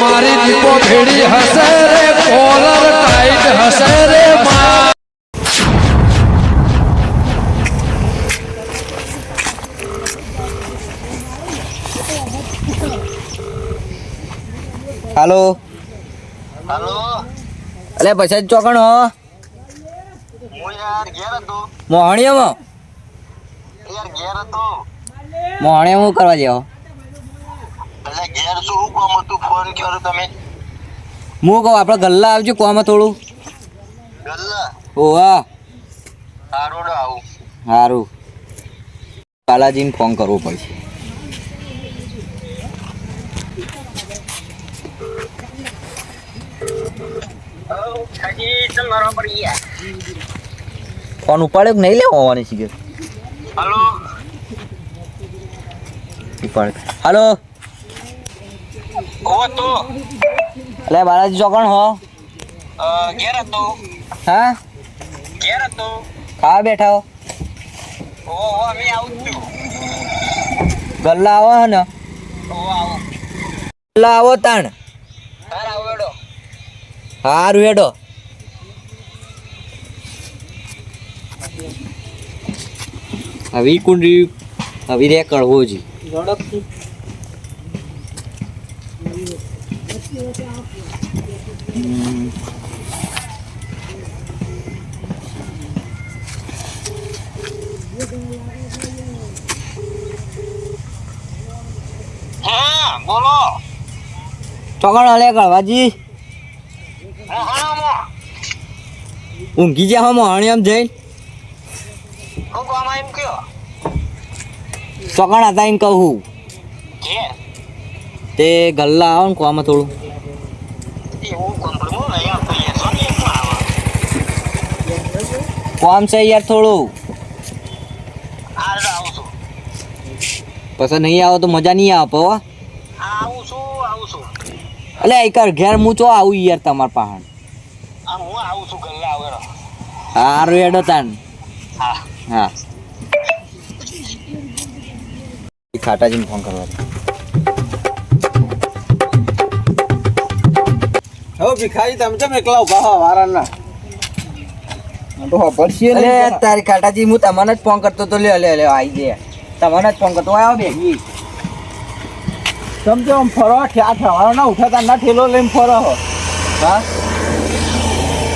મારી દીપો ભેડી હશે રે કોલર ટાઈટ હશે રે મા. હાલો. હાલો. અલે પછી ચોકણ હો. મોહણીયામાં? યાર ઘેર હતો. મોહણીયા હું કરવા જેવો એટલે ઘેર શું કામ હતું? ફોન કર્યો તમે? હું કહું આપણે ગલ્લા આવજો કોમ થોડું. ગલ્લા? ઓવા હારોડો આવું. સારું બાલાજીને ફોન કરવો પડશે. ફોન ઉપાડ્યો કે નહીં લેવો હોવાની છે હલો? ઉપાડ હાલો? ઓ હતો અલે બાલાજી ચોકણ હો. ઘેર હતો હા? ઘેર હતો ખાવા બેઠા હો. ઓ અમે આવું છું. ગલ્લા આવો હે ને. ઓ આવું. ગલ્લા આવો તાણ. હાર હેડો. હવે કુંડી હવે રે હોજી. જી હમ. હા બોલો ચોકણ હલે કળવાજી હા હા મો ઊંઘી જા હો મોહણી આમ જઈને હું કામ એમ કયો ચોકણ હતા એમ કહું ઘેર તે ગલ્લા આવો ને કોમાં થોડું કોમ છે યાર થોડું? પછી નહીં આવો તો મજા નહીં આવે એટલે એક ઘેર હું ચો આવું યાર તમાર આવેલો હારું એડો તાન. હા. હા. ખાટાજીને ફોન કરવા હવે ભિખારી તમે કેમ એકલા ઊભા હો વારાના? તો પડશે અલે તારી કાટાજી હું તમને જ ફોન કરતો તો લે લે લે આવી દે તમને જ ફોન કરતો. આવ્યો બેગી સમજો આમ ફરો ઠ્યા ઠવાળો ના ઉઠાતા ના ઠેલો લઈને ફરો હો. હા?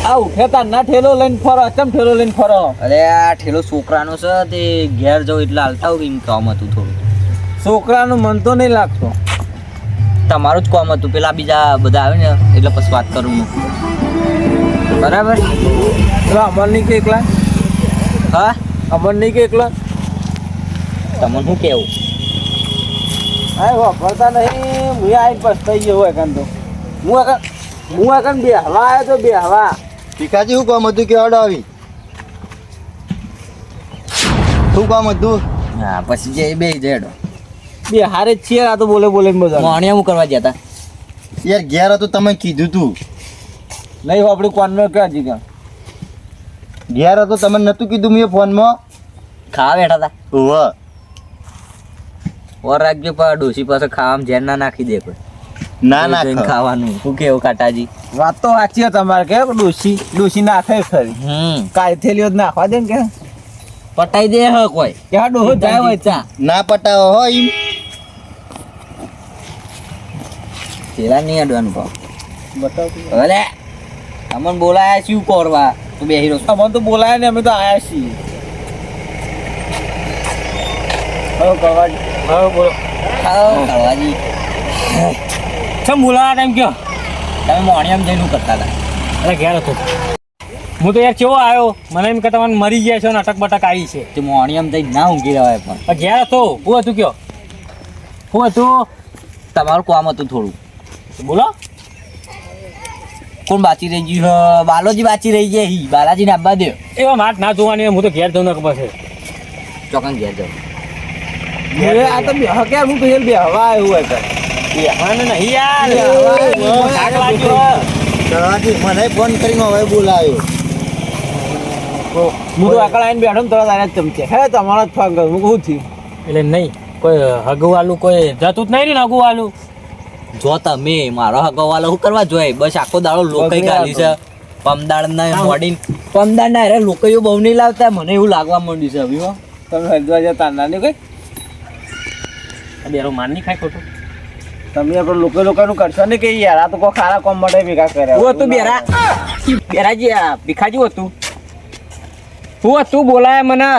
આ ઉઠેતા ના ઠેલો લઈને ફરો કેમ ઠેલો લઈને ફરો? અરે આ ઠેલો છોકરાનો છે તે ઘેર જાઉં એટલે હાલતા હોય એમ કામ હતું થોડું. છોકરાનું મન તો નહીં લાગતો. તમારું જ કામ હતું. પેલા બીજા બધા આવે ને એટલે પછી વાત કરું હું. બરાબર? તો અમર નહીં કે એકલા? હા? અમર નહીં કે એકલા? તમને શું કેવું? હા વાપરતા નહીં. હું આવીને પસ્તાઈ ગયો હોય કાન તો હું આ હું આ કાન બે હવા આવ્યો તો બે હવા ભીખાજી શું કામ હતું? કે અડાવી શું કામ હતું? હા પછી જે બે જેડો બે હારે જ આ તો બોલે બોલે બધા મોણિયા હું કરવા જતા યાર ઘેર હતું તમે કીધું તું. નહીં આપણે કોનનો ક્યાં જી ક્યાં ઘેર હતું તમે નતું કીધું મેં ફોનમાં. ખાવા બેઠા હતા ઓવ ઓર રાખજો પા ડોસી પાસે ખાવામાં જેન ના નાખી દે કોઈ. ના ના ખાવાનું. શું કેવું કાટાજી વાત તો સાચી છે તમારે કે ડોસી ડોસી નાખે ખરી. હમ. કાંઈ થેલીઓ જ નાખવા દે ને કે? પટાઈ દે હ કોઈ. કે આ ડોહો જાય હોય ચા ના પટાવો હો પેલા નહીં અડવાનું ભાવ. બતાવ ભલે. અમને બોલાયા શું કોરવા. તું બે હીરો અમને તો બોલાયા ને અમે તો આયા છીએ. હવે કરવા હવે બોલો. કળવાજી ચમ બોલાયા ટાઈમ કયો? તમે મોણિયામ જઈને શું કરતા હતા. અરે ઘેર હતો. હું તો યાર કેવો આવ્યો. મને એમ કે તમને મરી ગયા છો અટક બટક આવી છે. તે મોણિયામ થઈ ના ઊંઘી રહ્યા પણ. પણ ઘેર હતો. હું હતું કયો? હું હતું? તમારું કામ હતું થોડું. બોલો. કોણ બાચી રહી ગયું? બાલોજી બાચી રહી ગયા હી. બાલાજીને આપવા દે. એવા માટ ના જોવાની હું તો ઘેર જઉં ને ખબર છે ચોકન ઘેર જાવ હવે આ તો બે હકે હું આવ્યું હોય નહીં યાર. મને ફોન કરીને હવે હું તો આકળ આવીને બેઠો ને તરત આને ચમચે હે તમારો જ ફોન કરું હું કહું થયું એટલે નહીં કોઈ હગવાલું કોઈ જતું જ નહીં ને હગવાલું? જો તમે મારો હગવાલો શું કરવા જોઈએ બસ આખો દાડો લોકઈ ગાલી છે. પમદાળ ના મોડી પમદાડ ના અરે લોકઈઓ બહુ નહીં લાવતા મને એવું લાગવા માંડ્યું છે હવે તમે હરદ્વાર જતા ના નહીં કઈ? બેરો માર નહીં ખાય ખોટું. તમે આપણે લોકો લોકોનું કરશો ને કે યાર આ તો કોઈ ખારા કોમ માટે ભેગા કર્યા હું હતું બેરા બેરાજી આ ભીખાજી હતું હું હતું બોલાય મને?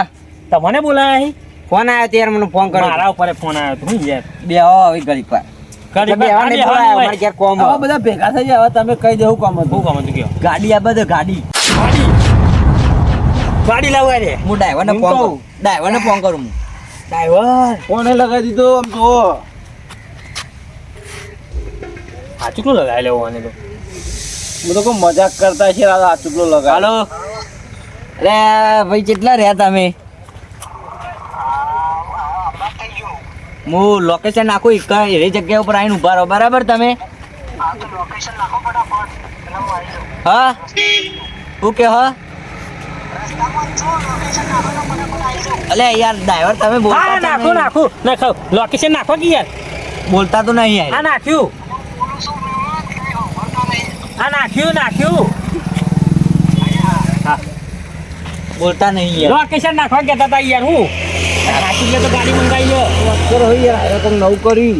તમને બોલાય ફોન આવ્યો ત્યારે મને ફોન મારા ઉપર ફોન આવ્યો હતો હું યાર. બે હવે ઘડીક વાર. ઘડી બે આવા નહીં બોલાય, અમારે ઘેર કોમ આવા બધા ભેગા થઈ જાય તમે કહી દેવું કોમ હતું. કામ હતું કયો? ગાડી આ બધે ગાડી. ગાડી ગાડી લાવવા રે હું ડ્રાઈવરને ફોન કરું. ડ્રાઈવરને ફોન કરું હું. ડ્રાઈવર. કોને લગાવી દીધો આમ તો લગાવી લેવો આને તો. હું તો કોઈ મજાક કરતા છે આ આ ચૂકલો લગાવ. હાલો. અરે ભાઈ કેટલા રહ્યા તમે? હું લોકેશન નાખું એક એવી જગ્યા ઉપર આવીને ઊભા રહો. બરાબર તમે? હા? શું કે હા? અલે યાર ડ્રાઈવર તમે બોલતા હા નાખો નાખું. નાખો લોકેશન નાખો કે યાર? બોલતા તો નહીં યાર આ નાખ્યું. આ નાખ્યું નાખ્યું. બોલતા નહીં યાર. લોકેશન નાખવા કહેતા હતા યાર હું? સાચી તો ગાડી મંગાવી લો. કરો યાર હવે તો નવું કરી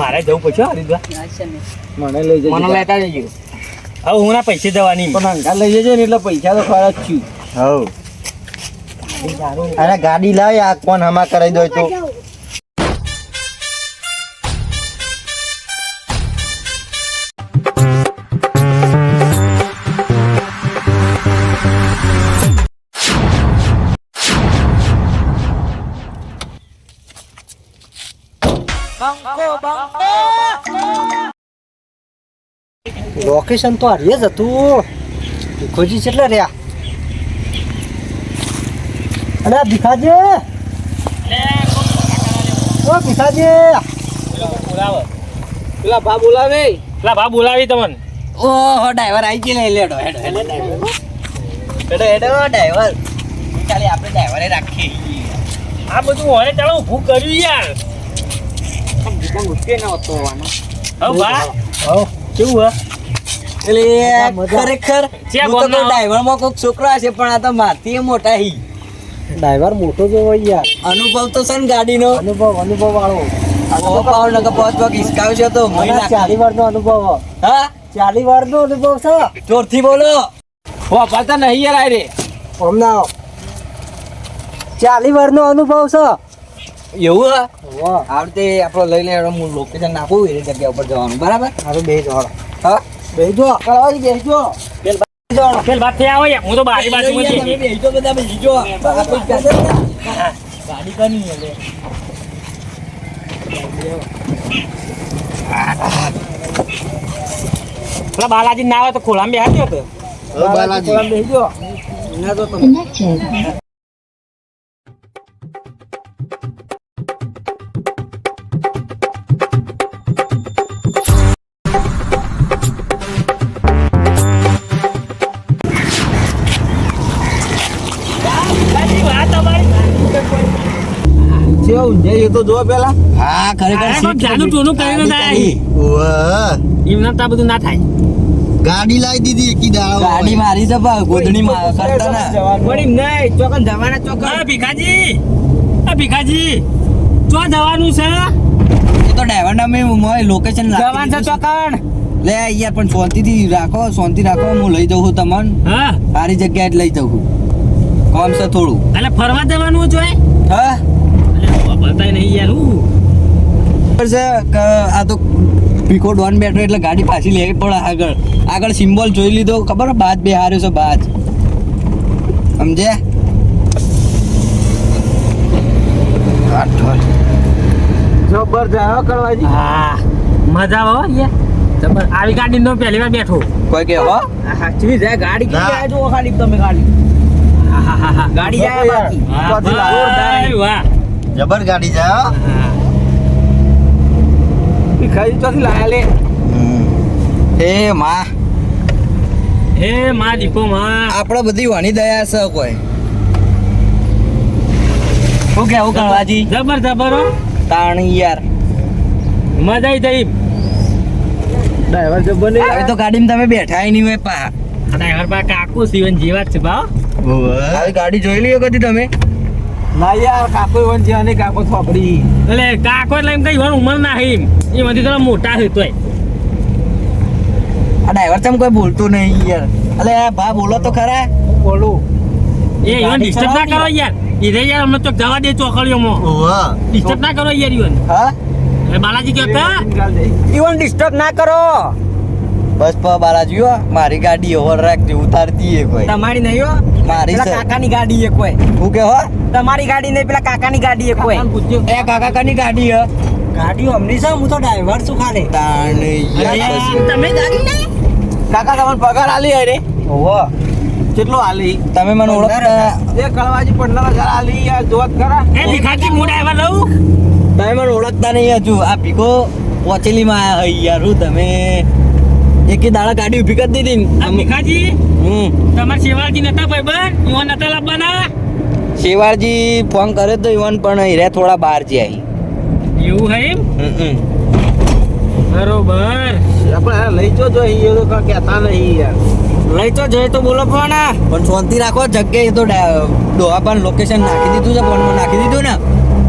મારે જવું પછી હરિદ્વાર. મને લઈ જજો. મને લેતા જજો. હવે હું ના પૈસે દેવાની પણ અંગા લઈ જજો ને એટલે પૈસા તો ખરા જ છું. હવ. અરે ગાડી લાવ આ કોણ હમા કરાવી દો તો. લોકેશન તો હારીએ જ હતું. ભીખોજી કેટલા રહ્યા? અરે આ ભીખાજી. ઓ ભીખાજી. બોલાવો પેલા ભા બોલાવે. પેલા ભા બોલાવી તમને. ઓહો ડ્રાઈવર આવી ગયો લે હેડો હેડો હેડો હેડો. હેડો ડ્રાઈવર. ચાલે આપણે ડ્રાઈવરે રાખીએ. આ બધું હોય ચાલો ઊભું કર્યું યાર. હવે ભા. કેવું હે? એટલે ખરેખર છે હું તો ડ્રાઈવરમાં કોઈક છોકરો હશે પણ આ તો મારથી મોટા હી. ડ્રાઈવર મોટો જો હોય યાર. અનુભવ તો છે ને ગાડીનો. અનુભવ અનુભવ વાળો પાંચ વાગ હિસકાવ્યો છે તો ચાલી વાર નો અનુભવ હા. ચાલી વાર નો અનુભવ છે? જોરથી બોલો. વાપરતા નહીં યાર આ રે હમણાં ચાલી વાર નો અનુભવ છે? એવું હા? આવડતે આપણો લઈ લે હું લોકેશન નાખું એ જગ્યા ઉપર જવાનું. બરાબર? મારું બે જવાનું હા? બેજો કળવાજી બેજો પેલ કેલ બાત આવો યાર હું તો બારી બાજુ તમે બેસજો બધા બેસજો. આ કોઈ ને? ગાડી કની પેલા બાલાજી ના આવે તો ખોલામાં તો. બાલાજી તો હવ ના તો છે ઊંઝાઈ એ તો જો પેલા. હા ખરેખર જાદુ ટોનું કરીને ગાડી જાય. કરી. ઓવે એમ બધું ના થાય. ગાડી લાવી દીધી એકી દાડો. ગાડી મારી છે પણ ગોદડી માં કરતા ના. વળી નહીં ચોકન જવાના ચોકન. આ ભીખાજી. આ ભીખાજી. ચો જવાનું છે. એ તો ડ્રાઈવર ના મેં લોકેશન જવાનું છે ચોકન. લે યાર પણ શાંતિથી રાખો શાંતિ રાખો હું લઈ જઉં છું તમને. હા. સારી જગ્યાએ જ લઈ જઉં છું. કોમ છે થોડું. એટલે ફરવા જવાનું જોઈએ હા. બતાય નહીં યાર હું કે આ તો પીકો ડોન બેઠો એટલે ગાડી પાછી લેવી પડે આગળ. આગળ સિમ્બોલ જોઈ લીધો. ખબર બાદ બે હાર્યો છે બાદ. સમજે? જબર હો હા. મજા આવે યાર. જબર. આવી ગાડી નો પહેલી વાર બેઠો. કોઈ કે હો? સાચવી જાય ગાડી. કેવી જાય જુઓ ખાલી તમે ગાડી. ગાડી જાય બાકી. વાહ, જબર ગાડી જાય હો. હા. ભીખાજી ચોથી લાયા લે. હે માં. હે માં દીપો માં. આપણે બધી વાણી દયા છે કોઈ. શું કેવું કણવાજી જબર. જબર હો. તાણી યાર મજા આવી જઈ ડ્રાઈવર જબર નહીં હવે તો ગાડીમાં તમે બેઠા નહીં હોય પા. ડ્રાઈવર પા કાકુ સીવન જીવા જ છે ભાવ આવી ગાડી જોઈ લીધો કદી તમે. ના યાર કાકો વન અને કાકો થોપડી. એટલે કાકો એટલે એમ કઈ વાર ઉંમર ના હી એ બધી તો મોટા તોય. આ ડ્રાઈવર ચમ કોઈ બોલતું નહીં યાર. ભા બોલો તો ખરા. બોલું. એ ઈવન ડિસ્ટર્બ ના કરો યાર. ઈરે યાર અમને તો જવા દે ચોકડીઓમાં. ડિસ્ટર્બ ના કરો યાર ઈવન. હા? એ બાલાજી કે ઈવન ડિસ્ટર્બ ના કરો. બસ પ બાલાજી હો. મારી ગાડી ઓવર રાખતી ઉતારતી એ કોઈ તમારી નહીં હો. મારી છે. કાકાની ગાડી એ કોઈ હું કે હો? તમારી ગાડી નહીં પેલા કાકાની ગાડી એ કોઈ એ કાકાની ગાડી હે. ગાડી અમની છે? હું તો ડ્રાઈવર છું ખાલી. અરે. તમે ગાડી નહીં કાકા તમને પગાર આલી હે રે? ઓહો. કેટલો આલી? તમે મને ઓળખતા એ કળવાજી પંદર હજાર આલી યાર જોત ખરા. એ ભીખાજી હું ડ્રાઈવર લઉં? તમે મને ઓળખતા નહીં હજુ. આ ભીખો પોચેલીમાં આયા હોય યાર હું તમે. એકે દાડા ગાડી ઊભી કરી દીધી ને. આ ભીખાજી હમ. તમારે શેવાળજી નતા ભાઈબંધ ઈવન નતા લાવવાના? શિવાળજી ફોન કર્યો તો ઈવન પણ હીરે થોડા બહાર જાય એવું હે એમ? હમ. બરોબર. આપણે લઈ જો જોઈએ તો કાંઈ કહેતા નહીં યાર. લઈ તો જોઈ તો બોલો પણ. પણ શાંતિ રાખો જગ્યાએ એ તો ડોહા પણ લોકેશન નાખી દીધું છે ફોનમાં નાખી દીધું ને.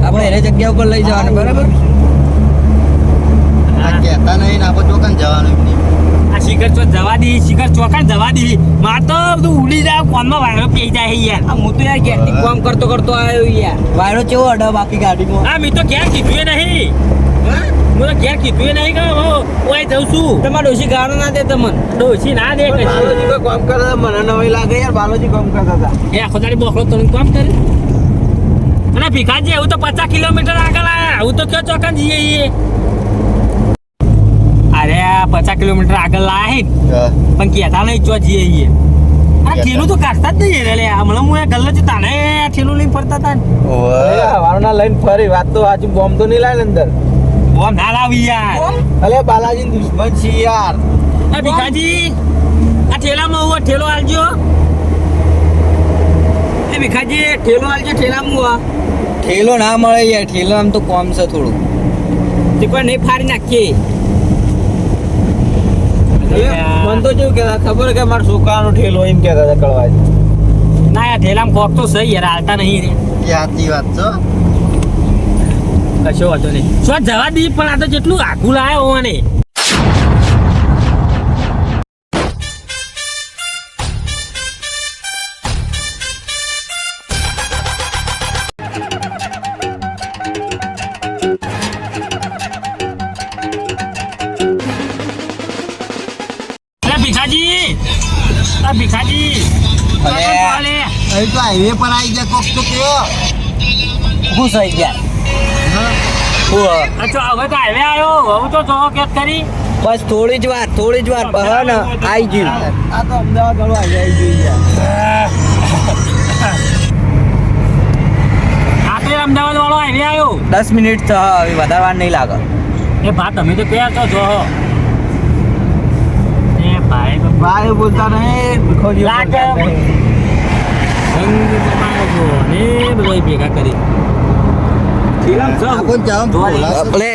આપણે એને જગ્યા ઉપર લઈ જવાનું બરાબર? કહેતા નહીં ને આપણે ચોકન જવાનું શિખર ચોક જવા દે શિખર ચોકન જવા દે. માર તો બધું ઉડી જાય કોનમાં વાયરો પી જાય યાર. આ હું તો યાર ગેટની કામ કરતો કરતો આવ્યો યાર. વાયરો કેવો અડો બાકી ગાડીમાં? આ મેં તો ક્યાં કીધું એ નહીં. હું? તો ઘેર કીધું એ નહીં કે હું ઓય જઉં છું. તમારે ડોશી ગાળો ના દે તમને. ડોશી ના દે બાલોજી કોઈ કામ કરતા મને નવાઈ લાગે યાર બાલોજી કામ કરતા હતા. એ આખો દાડી બોખલો તો કામ કરે? અને ભીખાજી એવું તો પચાસ કિલોમીટર આગળ આવ્યા હું તો કયો ચોકન જઈએ પચાસ કિલોમીટર આગળ લાયા હે. પણ કેતા નહીં ચો જઈએ છીએ આ થેલું તો કાઢતા જ નહીં રે હમણાં હું ગલ્લો જ તાને આ ઠેલું લઈને ફરતા હતા ને. લઈને ફરી. વાત તો આજુ બોમ્બ તો નહીં લાવે અંદર. ઓમ ના લાવી યાર. અલે બાલાજી દુશ્મન છે યાર. એ ભીખાજી આ ઠેલામાં હું ઠેલો આલજો. એ ભીખાજી ઠેલો આલજો ઠેલામાં હું ઠેલો ના મળે યાર ઠેલો આમ તો કોમ છે થોડું. તે પણ નહીં ફાડી નાખીએ. મને તો કેવું કે ખબર કે મારા છોકરાનો ઠેલો એમ કહેતા હતા કળવા ના યાર ઠેલામાં કોક તો સહી યાર હાલતા નહીં સાચી વાત છો કશો વાંધો નહીં. શું જવા દી પણ આ તો જેટલું આખું લાયો હોવાને. હાઈવે પર આવી ગયા કોક તો કયો હું સહી ગયા. હું? અચ્છા હવે. તો હાઈવે આવ્યો. હવે તો જો કે કરી. બસ થોડી જ વાર થોડી જ વાર. આઈ આવી ગયું. આ તો અમદાવાદ વાળો આવી આપણે અમદાવાદ વાળો આવી આવ્યો. દસ મિનિટ તો હવે વધારે વાર નહીં લાગે. એ ભા તમે તો કયા છો? જો એ ભાઈ તો ભાઈ બોલતા નહીં. લાગે. ને બધો ભેગા કરી આપણે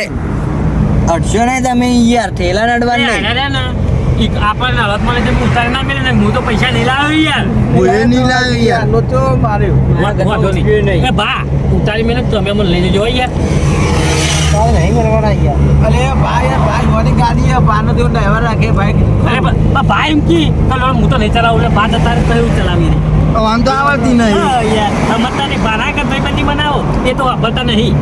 અડશો નહીં તમે યાર ઠેલા નડવા એ નહીં. હારે ને, ઈ આપણને હળદ મળે છે ઉતારી ના મેલે ને હું તો પૈસા નહીં લાવ્યો યાર. બોલે નહીં લાવી યાર. નો તો માર્યો. વાંધો વાંધો નહીં. એ ભા ઉતારી મેલે તમે મને લઈને જજો યાર. ભાઈ બ- બ- એમ કી? હું તો નહીં ચલાવું બા જતા કયું ચલાવી દે આમ તો આવડતી નહીં. હા, નહીં બાના કર ભાઈ બંધી બનાવો. એ તો બતા નહીં.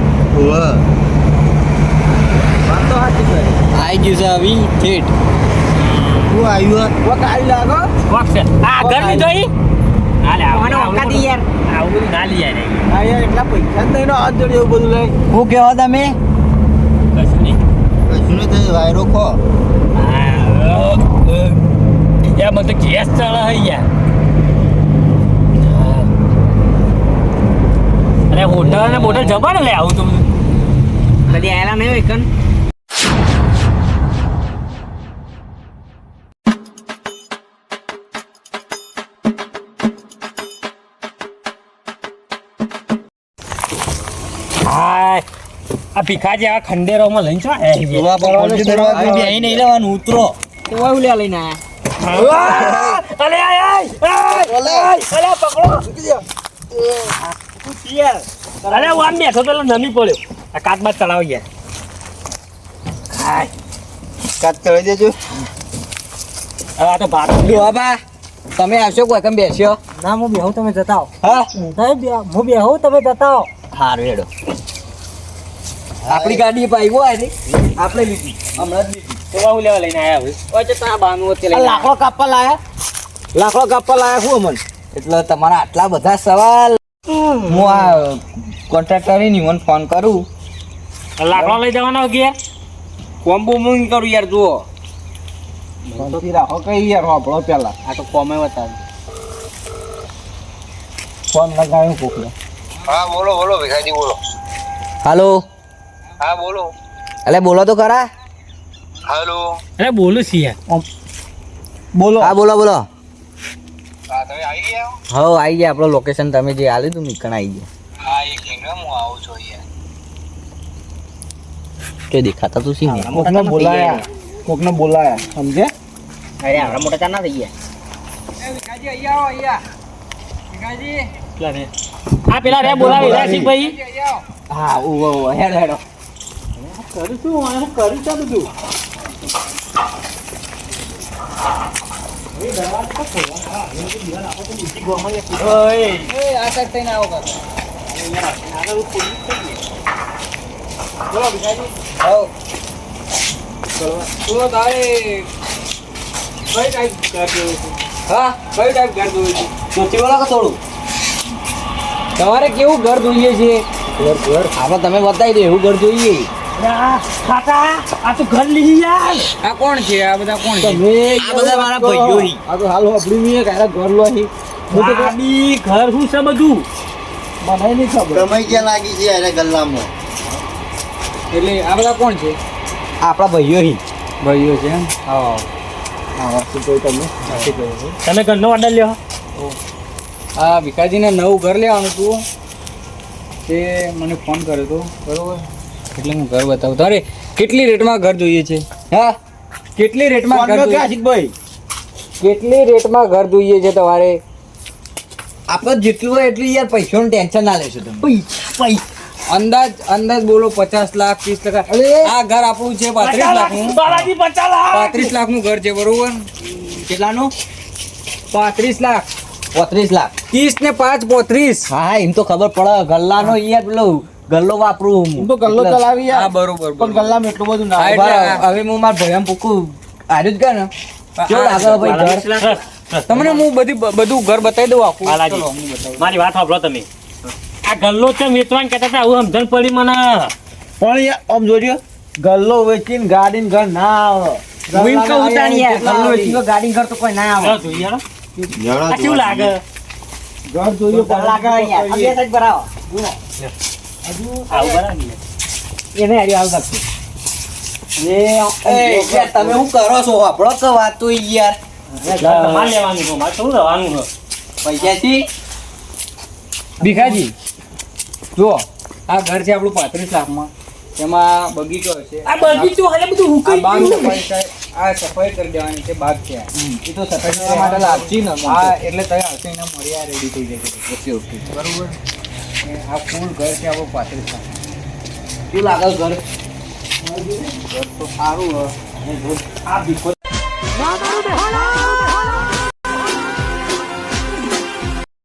આઈ ગયું છે આવી થેટ હું આવ્યું વો ગાડી લાગો કોક છે. આ ઘરની જોઈ? હાલે આવવાનો વખત યાર. આવું. ના લઈ યાર હા યાર એટલા પૈસા નહીં હાથ જોડે એવું બધું લઈ. હું કહેવા તમે? કશું નહીં. કશું નહીં થયું. વાયરો ખો યાર મને તો ગેસ ચડે યાર. અરે હોટલ અને બોટલ જવા ને લે આવું તું કદી આયેલા નહીં હોય કન આ ભીખાજી આ ખંડેરોમાં લઈને છો. જોવા નહીં લેવાનું ઉતરો વાયુ લે લઈને આયા અલે આય આય આય અલે પકડો અરે હું આમ બેઠો પેલો નમી પડ્યો. આ કાચ બાદ ચલાવી ગયા. કાચ ચડાવી દેજો. હવે આ તો ભાત બાબા તમે આવશો કોઈ કેમ બેસ્યો? ના હું બેહું તમે જતા આવો હા હું બેહું તમે જતા આવો હારું હેડો. આપણી ગાડી પાઈ હોય ને આપણે લીધી. હમણાં જ લીધી. તો હું લેવા લઈને આવ્યા હોય ઓય તો તા બાનું લઈને લાકડો કાપવા લાયા? લાખો કાપવા લાયા હું અમન? એટલે તમારા આટલા બધા સવાલ હું આ કોન્ટ્રાક્ટરની મને ફોન કરું. લાકડો લઈ જવાનો કે? કોમ્બો મૂંગ કરું યાર જુઓ. શાંતિ રાખો કઈ યાર આપણો પેલા. આ તો કોમે બતાવ ફોન લગાવ્યો કોકને હા બોલો બોલો ભીખાજી બોલો. હાલો હા બોલો. એટલે બોલો તો ખરા. હાલો અરે બોલું છીએ બોલો. હા બોલો બોલો. હા તમે આવી ગયા હો આવી ગયા. આપણો લોકેશન તમે જે આલ્યું તું નીકળ આવી ગયા. હા એક મિનિટ હું આવું છું અહીંયા. કે દેખાતા તું સી કોકને બોલાયા. કોકને બોલાયા સમજે? અરે આવડા મોટા ચાના થઈ ગયા. પેલા રે. આ પેલા રે બોલાવી રાશિક ભાઈ હા ઓ ઓ હેડો હેડો. કરું શું હું કરું છે બધું? તમારે કેવું ઘર જોઈએ છે ઘર ઘર તમે બતાવી દો એવું ઘર જોઈએ કાકા આ તો ઘર લીધી યાર. આ કોણ છે? આ બધા કોણ છે? તમે આ બધા મારા ભાઈઓ આ તો હાલ હોપડી મી કાયરા ઘર લો હી. હું તો ગાડી ઘર શું છે બધું? મને નહીં ખબર. રમાઈ ક્યાં લાગી છે અરે ગલ્લામાં? એટલે આ બધા કોણ છે? આપણા ભાઈઓ હી. ભાઈઓ છે એમ? હા. હા શું કહ્યું. તમે તમે ઘરનો ઓર્ડર લ્યો. આ ભીખાજીને નવું ઘર લેવાનું હતું. તે મને ફોન કર્યો હતો. બરોબર? એટલે હું ઘર બતાવું? તારે કેટલી રેટમાં ઘર જોઈએ છે? હા? કેટલી રેટમાં ઘર જોઈએ? ભાઈ કેટલી રેટમાં ઘર જોઈએ છે તમારે? આપણે જેટલું હોય એટલું યાર પૈસાનું ટેન્શન ના લેશો તમે. અંદાજ અંદાજ બોલો પચાસ લાખ ત્રીસ લાખ. આ ઘર આપણું છે પાંત્રીસ લાખનું. પાંત્રીસ લાખનું ઘર છે બરોબર? કેટલાનું? પાંત્રીસ લાખ. પોત્રીસ લાખ. ત્રીસ ને પાંચ પોત્રીસ. હા એમ તો ખબર પડે. ગલ્લાનો અહીંયા પેલો ગલ્લો વાપરું હું. તો ગલ્લો ચલાવી આ હા બરોબર પણ ગલ્લામાં એટલું બધું ના હવે હું મારા ભયમ પૂકું આજે જ ગયા ને કેવું લાગે ભાઈ ઘર? તમને હું બધી બધું ઘર બતાવી દઉં આખું. મારી વાત સાંભળો તમે. આ ગલ્લો છે વેચવાનું કહેતા હતા? આવું સમજણ પડી મને. પણ યાર આમ જોજો ગલ્લો વેચીને ગાડીને ઘર ના આવે. હું કહું ગલ્લો વેચીને ઘર તો કોઈ ના આવે. જોઈએ કેવું લાગે? ઘર જોઈએ લાગે અહીંયા. બે સાઈડ ભરાવો. આવું? એને હારી હાલ નાખજો. તમે શું કરો છો? આપણો કે વાત તો યાર. તમારે લેવાનું છે મારે શું રહેવાનું છે? પૈસાથી? ભીખાજી જુઓ આ ઘર છે આપણું પાંત્રીસ લાખમાં. એમાં બગીચો છે. આ બગીચો હાલે બધું હુકાઈ બાગ ગયું. સફાઈ આ સફાઈ કરી દેવાની છે બાગ છે. એ તો સફાઈ કરવા માટે લાગતી ને. હા. એટલે તમે આવશે એના મળે રેડી થઈ જશે. Okay okay. બરોબર. ને આ ફૂલ ઘર છે આપણું પાંત્રીસ શું લાગે ઘર ઘર તો સારું. અને આ ભીખો